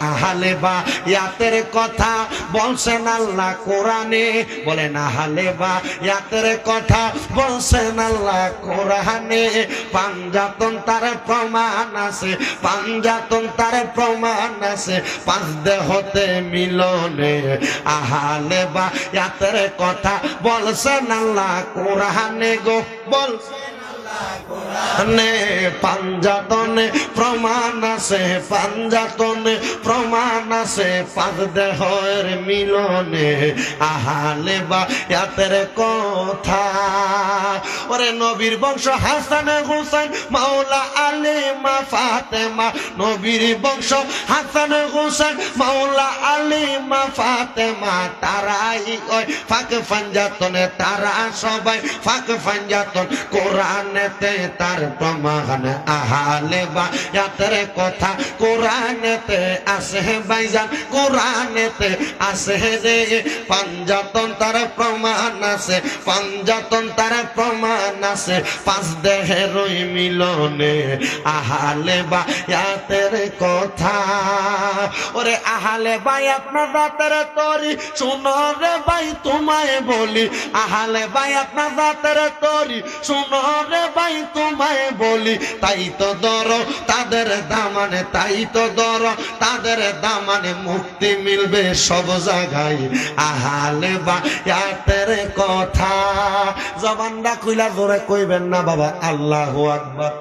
আহালে বা, ইয়াতের কথা বলছেন আল্লাহ কোরআনে। বলেন আহালে বা, ইয়াতের কথা বলছেন আল্লাহ কোরআনে। পাঞ্জাতন তার প্রমাণ আছে, পাঞ্জাতন তার প্রমাণ আছে, পাঁচ দেহতে মিলনে। আহালে বা, ইয়াতের কথা বলছেন আল্লাহ কোরআনে গো বলছেন পাঞ্জাতনে প্রমাণ আছে, পাঞ্জাতনে প্রমাণ আছে। পাঁচ দেহের মিলনে আহালে বা ইয়াতের কথা। ওরে নবীর বংশ, হাসান হুসাইন, মাওলা আলী মা ফাতেমা। নবীর বংশ, হাসান হুসাইন, মাওলা আলী মা ফাতেমা। তারাই ওই ফাঁক ফাঞ্জাতনে, তারা সবাই ফাঁক ফাঞ্জাতন। কোরআনেতে তার প্রমাণ আহালে বা ইয়াতের কথা কোরআনেতে আসে ভাইজান কোরআনেতে আসে রে পাঞ্জাতন তার প্রমাণ আছে পাঞ্জাতন তার প্রমাণ আছে, পাঁচ দেহের মিলনে আহালে বা ইয়াতের কথা। ওরে আহালে ভাই, আপনার রাতের তরি, শুনো রে ভাই, তোমায় বলি। আহালে ভাই, আপনার রাতের তরি, শুনো রে ভাই, তোমায় বলি। তাই তো দর তাদের দামানে তাই তো দর তাদের দামানে মুক্তি মিলবে সব জায়গায়। আহালে বা ইয়াতের কথা। জবানটা খুইলা জোরে কইবেন না বাবা, আল্লাহ আকবার।